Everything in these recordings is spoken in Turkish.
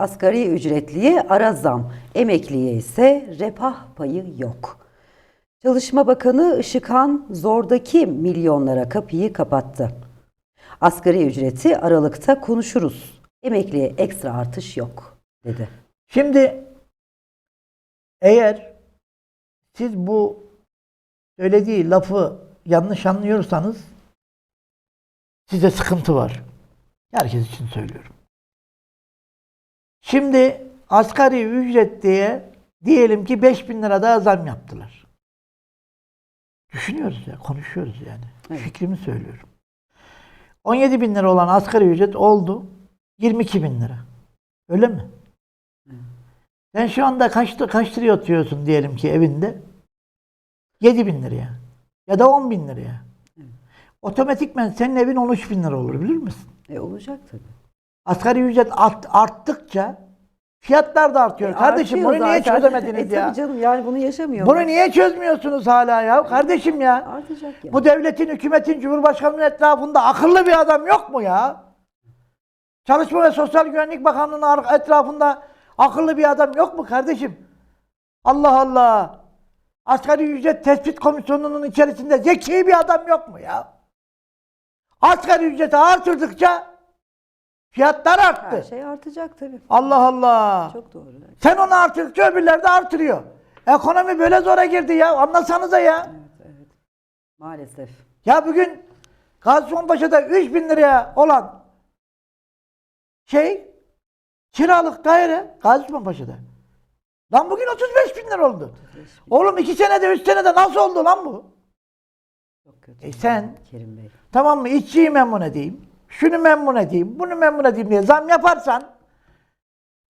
Asgari ücretliye ara zam, emekliye ise refah payı yok. Çalışma Bakanı Işıkhan zordaki milyonlara kapıyı kapattı. Asgari ücreti Aralık'ta konuşuruz. Emekliye ekstra artış yok dedi. Şimdi eğer siz bu söylediği lafı yanlış anlıyorsanız size sıkıntı var. Herkes için söylüyorum. Şimdi asgari ücret diye diyelim ki 5000 lira daha zam yaptılar. Düşünüyoruz ya, konuşuyoruz yani. Evet. Fikrimi söylüyorum. 17 bin lira olan asgari ücret oldu 22 bin lira. Öyle mi? Sen şu anda kaç, kaç liraya oturuyorsun diyelim ki evinde? 7 bin liraya. Ya da 10 bin liraya. Otomatikmen senin evin 13 bin lira olur bilir misin? E olacak tabii. Asgari ücret art, arttıkça fiyatlar da artıyor. Kardeşim E, Artıyor bunu niye zaten. çözemediniz e, ya? Tabii canım yani bunu yaşamıyor. Bunu niye çözmüyorsunuz hala ya? Kardeşim ya. Artacak ya. Bu devletin, hükümetin, cumhurbaşkanının etrafında akıllı bir adam yok mu ya? Çalışma ve Sosyal Güvenlik Bakanlığı'nın etrafında akıllı bir adam yok mu kardeşim? Allah Allah. Asgari ücret tespit komisyonunun içerisinde zeki bir adam yok mu ya? Asgari ücreti artırdıkça fiyatlar arttı. Her şey artacak tabii. Allah Allah. Çok doğru. Sen onu artırdıkça öbürleri de artırıyor. Ekonomi böyle zora girdi ya. Anlasanıza ya. Evet, evet. Maalesef. Ya bugün Gaziantep'te 3 bin liraya olan şey kiralık daire Gaziantep'te. Lan bugün 35 bin lira oldu. Oğlum 2 senede 3 senede nasıl oldu lan bu? Çok kötü. E sen Kerim Bey. tamam mı işçiyi memnun edeyim, şunu memnun edeyim, bunu memnun edeyim diye zam yaparsan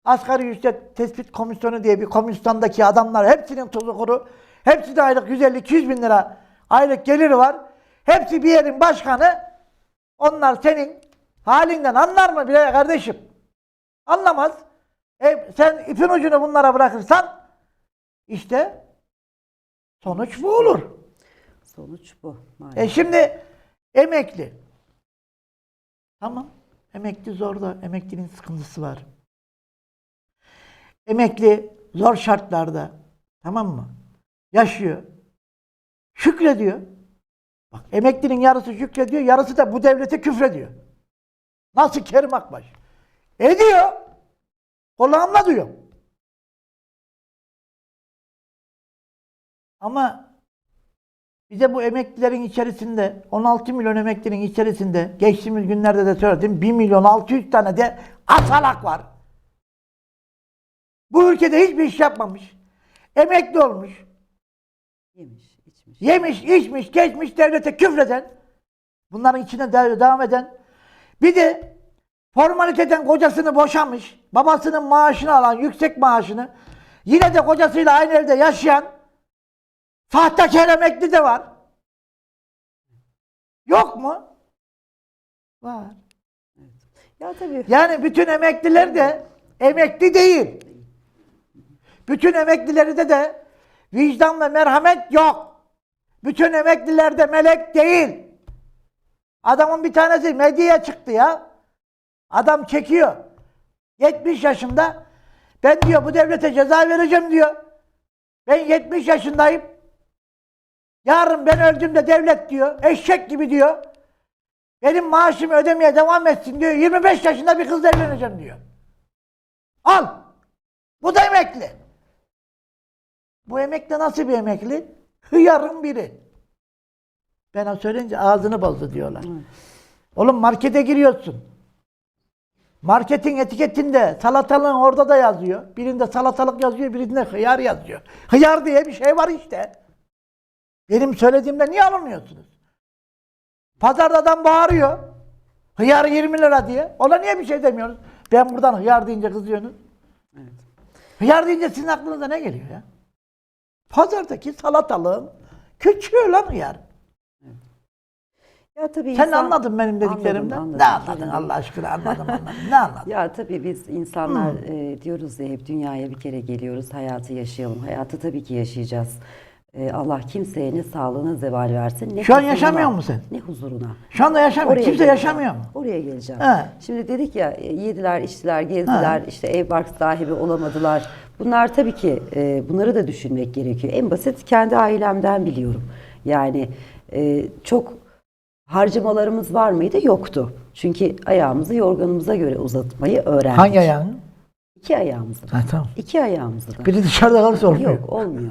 asgari ücret tespit komisyonu diye bir komisyondaki adamlar hepsinin tuzu kuru, hepsi de aylık 150-200 bin lira aylık geliri var. Hepsi bir yerin başkanı. Onlar senin halinden anlar mı bile kardeşim? Anlamaz. E, sen ipin ucunu bunlara bırakırsan işte sonuç bu olur. Sonuç bu. E Maalesef. şimdi emekli. Tamam. Emekli zor da emeklinin sıkıntısı var. Emekli zor şartlarda tamam mı? Yaşıyor. Şükrediyor. Bak emeklinin yarısı şükrediyor, yarısı da bu devlete küfrediyor. Nasıl Kerim Akbaş? Ediyor. Kulağımla duyuyor. Ama bize bu emeklilerin içerisinde 16 milyon emeklinin içerisinde geçtiğimiz günlerde de söyledim 1 milyon 600 tane de asalak var. Bu ülkede hiçbir iş yapmamış. Emekli olmuş. Yemiş, içmiş. Yemiş, içmiş, geçmiş devlete küfreden, bunların içine de- devam eden, bir de formaliteden kocasını boşamış, babasının maaşını alan, yüksek maaşını, yine de kocasıyla aynı evde yaşayan, sahtekar emekli de var. Yok mu? Var. Ya tabii. Yani bütün emekliler de emekli değil. Bütün emeklilerde de vicdan ve merhamet yok. Bütün emeklilerde melek değil. Adamın bir tanesi medyaya çıktı ya. Adam çekiyor. 70 yaşında. Ben diyor bu devlete ceza vereceğim diyor. Ben 70 yaşındayım. Yarın ben öldüğümde devlet diyor. Eşek gibi diyor. Benim maaşımı ödemeye devam etsin diyor. 25 yaşında bir kızla evleneceğim diyor. Al. Bu da emekli. Bu emekli nasıl bir emekli? Hıyarın biri. Ben söyleyince ağzını bozdu diyorlar. Oğlum markete giriyorsun. Marketin etiketinde salatalığın orada da yazıyor. Birinde salatalık yazıyor, birinde hıyar yazıyor. Hıyar diye bir şey var işte. Benim söylediğimde niye alınmıyorsunuz? Pazarda adam bağırıyor. Hıyar 20 lira diye. Ona niye bir şey demiyorsunuz? Ben buradan hıyar deyince kızıyorsunuz. Evet. Hıyar deyince sizin aklınıza ne geliyor ya? Pazardaki salatalığın küçüğü lan hıyar. Ya tabii Sen insan- anladın benim dediklerimden. Anladım, ne anladım. anladın Kerim Bey. Allah aşkına anladım anladım. Ne anladın? Ya tabii biz insanlar e, diyoruz ya hep dünyaya bir kere geliyoruz, hayatı yaşayalım. Hayatı tabii ki yaşayacağız. E, Allah kimseye ne sağlığına zeval versin ne Şu an yaşamıyor musun sen? Ne huzuruna. Şu anda yaşamıyor. Oraya Kimse geleceğim. yaşamıyor mu? Oraya geleceğim. He. Şimdi dedik ya e, yediler, içtiler, gezdiler, işte ev bark sahibi olamadılar. Bunlar tabii ki e, bunları da düşünmek gerekiyor. En basit kendi ailemden biliyorum. Yani e, çok harcamalarımız var mıydı? Yoktu. Çünkü ayağımızı yorganımıza göre uzatmayı öğrendik. Hangi ayağın? İki ayağımızı. Ha, tamam. İki ayağımızı da. Biri dışarıda kalırsa olmuyor. Yok olmuyor.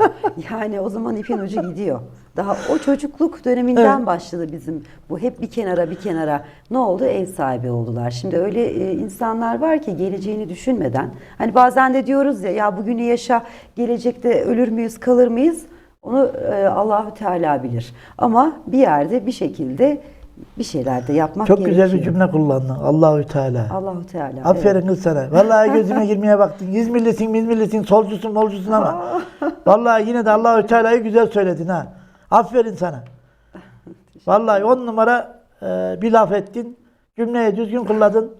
Yani o zaman ipin ucu gidiyor. Daha o çocukluk döneminden Evet. başladı bizim bu hep bir kenara bir kenara. Ne oldu? Ev sahibi oldular. Şimdi öyle e, insanlar var ki geleceğini düşünmeden. Hani bazen de diyoruz ya ya bugünü yaşa gelecekte ölür müyüz kalır mıyız? Onu e, Allahu Teala bilir. Ama bir yerde bir şekilde bir şeyler de yapmak Çok gerekiyor. güzel bir cümle kullandın. Allahü Teala. Allahu Teala. Aferin kız sana. Vallahi gözüme girmeye baktın. İzmirlisin, İzmirlisin, solcusun, molcusun ama. Vallahi yine de Allahü Teala'yı güzel söyledin ha. Aferin sana. Vallahi on numara e, bir laf ettin. Cümleyi düzgün kulladın.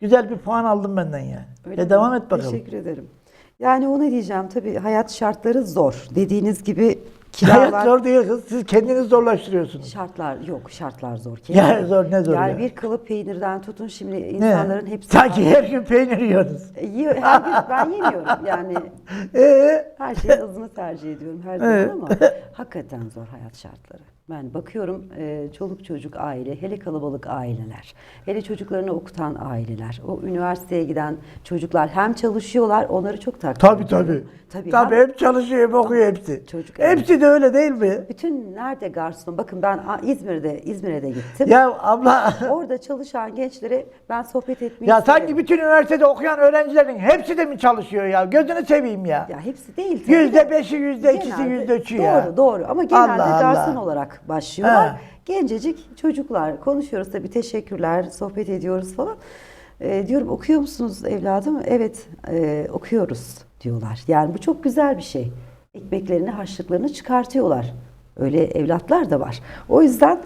Güzel bir puan aldın benden yani. Öyle e mi? devam et bakalım. Teşekkür ederim. Yani onu diyeceğim tabii hayat şartları zor. Dediğiniz gibi kiralar Hayat zor değil kız. Siz kendiniz zorlaştırıyorsunuz. şartlar yok şartlar zor. Ya zor, ne zor Yani ya? bir kalıp peynirden tutun şimdi Ne? insanların hepsi Sanki her gün peynir yiyorsunuz. E, yiyor, her gün ben yemiyorum yani Ee, her şeyin azını tercih ediyorum her zaman Evet. ama hakikaten zor hayat şartları. Ben bakıyorum e, çoluk çocuk aile, hele kalabalık aileler, hele çocuklarını okutan aileler, o üniversiteye giden çocuklar hem çalışıyorlar, onları çok takdir tabii ediyorum. tabii. Tabii, Tabii hem- hep çalışıyor, hep okuyor hepsi. Çocuk, hepsi de öyle değil mi? Bütün nerede garson? Bakın ben İzmir'de İzmir'e de gittim. Ya abla Orada çalışan gençlere ben sohbet etmeyi Ya severim. sanki bütün üniversitede okuyan öğrencilerin hepsi de mi çalışıyor ya? Gözünü seveyim ya. ya hepsi değil tabii Yüzde de. beşi, yüzde ikisi, Genelde- yüzde üçü ya. Doğru doğru ama genelde Allah garson Allah. Olarak başlıyorlar. Gencecik çocuklar konuşuyoruz tabii teşekkürler sohbet ediyoruz falan. Ee, diyorum okuyor musunuz evladım? Evet e, okuyoruz diyorlar. Yani bu çok güzel bir şey. Ekmeklerini harçlıklarını çıkartıyorlar. Öyle evlatlar da var. O yüzden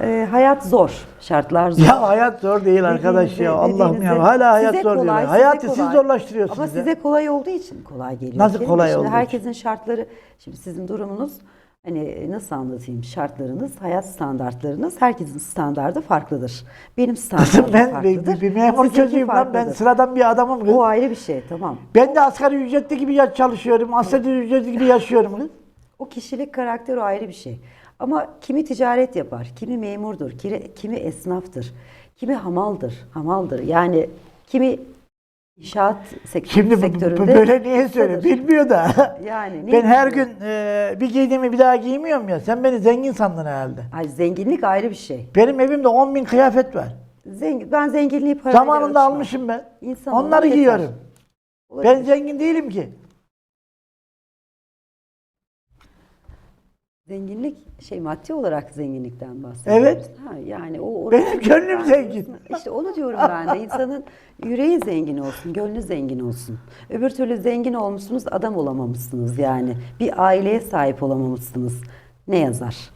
e, hayat zor. Şartlar zor. Ya hayat zor değil arkadaş ya. Allah'ım ya. Hala hayat zor kolay, diyor. size Hayatı siz zorlaştırıyorsunuz Ama size kolay olduğu için kolay geliyor. Nasıl kolay için? herkesin şartları, şimdi sizin durumunuz hani nasıl anlatayım şartlarınız, hayat standartlarınız herkesin standardı farklıdır. Benim standardım ben farklıdır. bir, bir memur sizinki çocuğuyum lan. Ben sıradan bir adamım kız. O ayrı bir şey tamam. Ben de asgari ücretli gibi ya- çalışıyorum. Asgari ücretli gibi yaşıyorum kız. O kişilik karakter o ayrı bir şey. Ama kimi ticaret yapar, kimi memurdur, kimi, kimi esnaftır, kimi hamaldır, hamaldır. Yani kimi inşaat sek- Şimdi bu- bu, sektöründe böyle niye söylüyor? Bilmiyor da. Yani ne ben her gün e, bir giydiğimi bir daha giymiyorum ya. Sen beni zengin sandın herhalde. Ay zenginlik ayrı bir şey. Benim evimde 10 bin kıyafet var. Zengin, ben zenginliği parayla Zamanında ölçmem. almışım ben. İnsan Onları olmak yeter. giyiyorum. Olabilir. Ben zengin değilim ki. Zenginlik şey maddi olarak zenginlikten bahsediyoruz. Evet. Ha, yani o Benim orası- gönlüm ben- zengin. İşte onu diyorum ben de. İnsanın yüreği zengin olsun, gönlü zengin olsun. Öbür türlü zengin olmuşsunuz, adam olamamışsınız yani. Bir aileye sahip olamamışsınız. Ne yazar?